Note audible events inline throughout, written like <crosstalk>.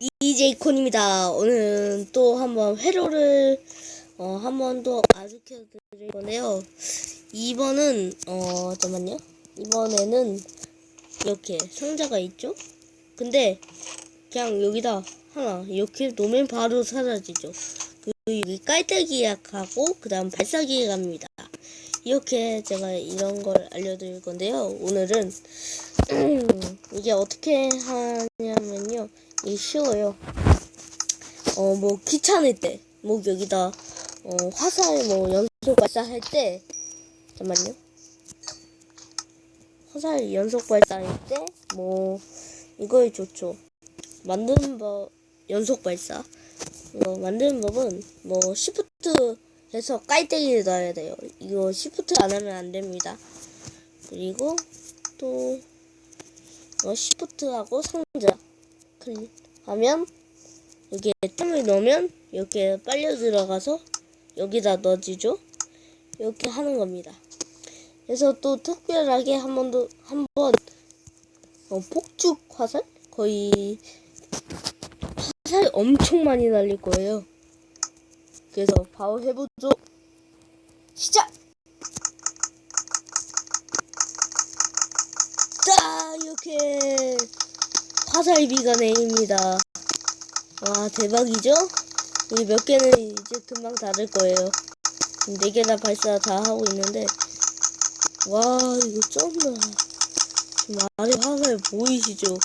DJ 콘입니다. 오늘은 또 한번 회로를 어, 한번 더 아주켜 드릴 건데요. 이번은 어 잠깐만요. 이번에는 이렇게 상자가 있죠? 근데 그냥 여기다 하나 이렇게 놓으면 바로 사라지죠. 그 여기 깔때기 약하고 그다음 발사기 갑니다. 이렇게 제가 이런 걸 알려드릴 건데요. 오늘은 <clears throat> 이게 어떻게 하냐면요. 이게 쉬워요. 어, 뭐, 귀찮을 때, 뭐, 여기다, 어, 화살, 뭐, 연속 발사할 때, 잠깐만요. 화살 연속 발사할 때, 뭐, 이거에 좋죠. 만드는 법, 연속 발사. 이거 만드는 법은, 뭐, 시프트 해서 깔때기를 넣어야 돼요. 이거 시프트 안 하면 안 됩니다. 그리고, 또, 어, 시프트하고 상자. 클릭하면 여기에 땀을 넣으면 이렇게 빨려 들어가서 여기다 넣어지죠. 이렇게 하는 겁니다. 그래서 또 특별하게 한번더 한번 어, 폭죽 화살 거의 화살 엄청 많이 날릴 거예요. 그래서 바로 해보죠. 시작. 자 이렇게 화살비가 내립니다. 와 대박이죠? 이 몇 개는 이제 금방 닫을 거예요. 네 개나 발사 다 하고 있는데 와 이거 쩐다. 지금 아래 화살 보이시죠?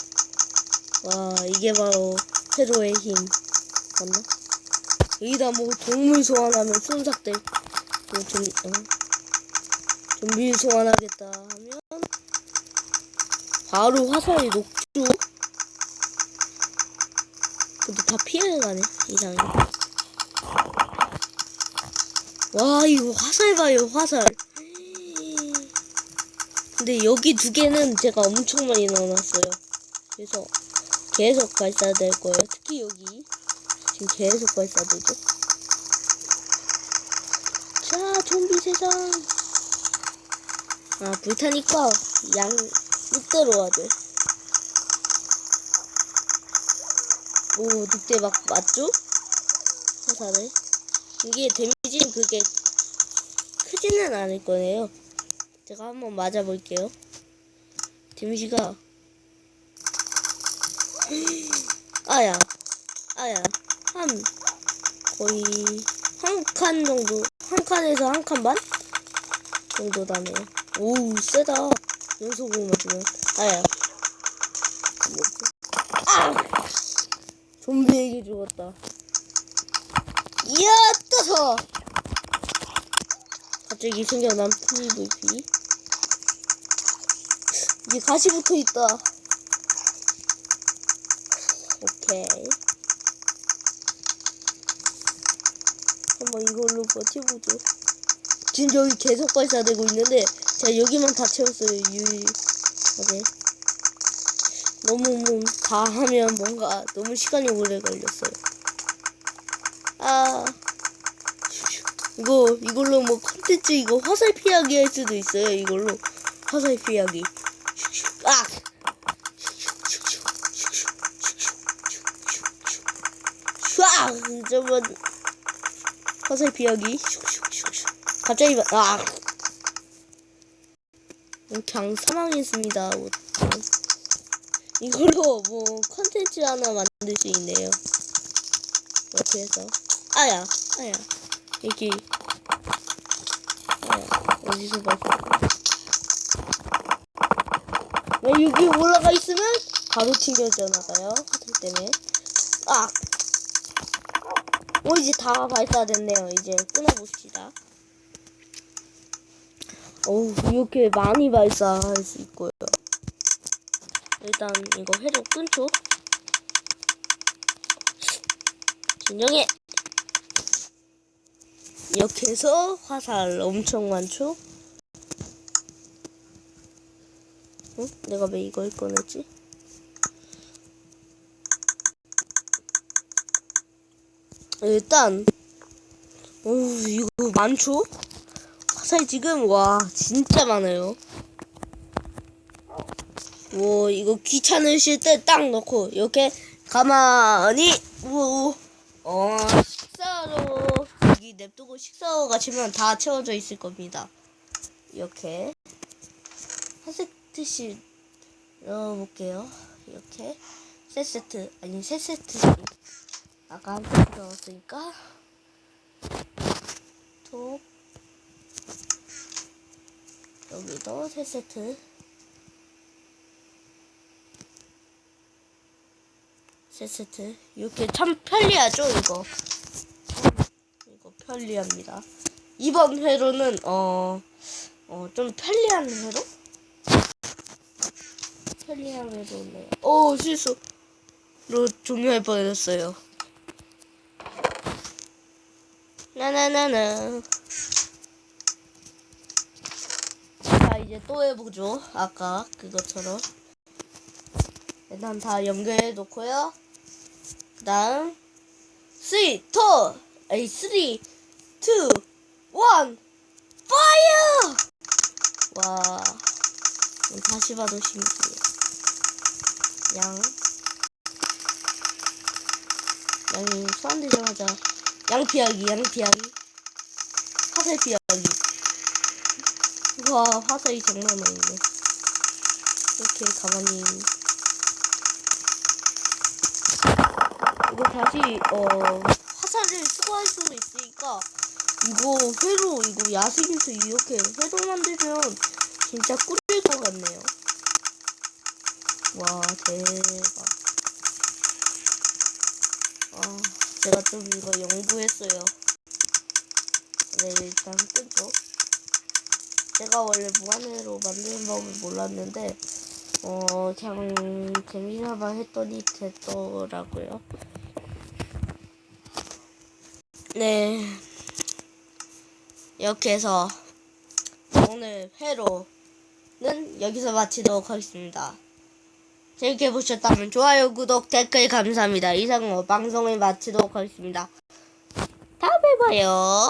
와 이게 바로 세로의 힘 맞나? 여기다 뭐 동물 소환하면 손삭들 뭐 좀, 어? 좀비 소환하겠다 하면 바로 화살이 녹죠? 다 피해가네 이상해. 와 이거 화살 봐요 화살. 근데 여기 두 개는 제가 엄청 많이 넣어놨어요. 그래서 계속 발사될 거예요. 특히 여기. 지금 계속 발사되죠? 자 좀비 세상. 아 불타니까 양 늑대로 와줘 오, 늑대 막 맞죠? 화살에. 이게 데미지는 그게 크지는 않을 거예요. 제가 한번 맞아볼게요. 데미지가 <laughs> 아야, 아야, 한 거의 한 칸 정도, 한 칸에서 한 칸 반 정도 나네요. 오, 세다. 연속으로 맞으면 아야. 뭐지? 아! 죽었다. 이야, 떠서! 갑자기 생겨난 PVP. 이게 가시 붙어 있다. 오케이. 한번 이걸로 버텨보죠. 지금 여기 계속 발사되고 있는데, 제가 여기만 다 채웠어요, 유일하게. 너무 뭐다 하면 뭔가 너무 시간이 오래 걸렸어요. 아 이거 이걸로 뭐 컨텐츠 이거 화살 피하기 할 수도 있어요. 이걸로 화살 피하기. 아 슈아 저번 화살 피하기. 갑자기 막- 아 그냥 사망했습니다. 이걸로 뭐 컨텐츠 하나 만들 수 있네요. 이렇게 해서 아야 아야 여기 아야 어디서 봤어? 왜 여기 올라가 있으면 바로 튕겨져 나가요 화살 때문에 아. 오 이제 다 발사됐네요. 이제 끊어봅시다. 어우 이렇게 많이 발사할 수 있고요. 일단 이거 회로 끊죠. 진정해. 이렇게 해서 화살 엄청 많죠. 응? 내가 왜 이걸 꺼냈지? 일단 오 이거 많죠? 화살 지금 와 진짜 많아요. 뭐 이거 귀찮으실 때 딱 넣고 이렇게 가만히 우, 어 식사로 여기 냅두고 식사로 가시면 다 채워져 있을 겁니다. 이렇게. 티시 넣어볼게요. 이렇게. 세 세트 아니 세 세트. 아까 한 세트 넣었으니까. 톡. 여기도 세 세트 세 세트 이렇게 참 편리하죠 이거 이거 편리합니다 이번 회로는 어 어, 좀 편리한 회로? 편리한 회로네요. 오, 실수로 종료할 뻔했어요. 나나나나. 자, 이제 또 해보죠. 아까 그것처럼. 일단 다 연결해 놓고요. 그 다음, 3, 2, 아니, 3, 2, 1, 파이어! 와, 다시 봐도 신기해. 양. 양이 소환 되자마자 양 피하기, 양 피하기. 화살 피하기. 와, 화살이 장난 아니네. 이렇게 가만히. 이거 다시, 어, 화살을 수거할 수도 있으니까, 이거 회로, 이거 야생에서 이렇게 회로 만들면 진짜 꿀일 것 같네요. 와, 대박. 아, 제가 좀 이거 연구했어요. 네, 일단 끄죠. 제가 원래 무한회로 만드는 법을 몰랐는데, 어, 그냥 재미삼아 했더니 됐더라고요. 네. 이렇게 해서 오늘 회로는 여기서 마치도록 하겠습니다. 재밌게 보셨다면 좋아요, 구독, 댓글 감사합니다. 이상으로 방송을 마치도록 하겠습니다. 다음에 봐요.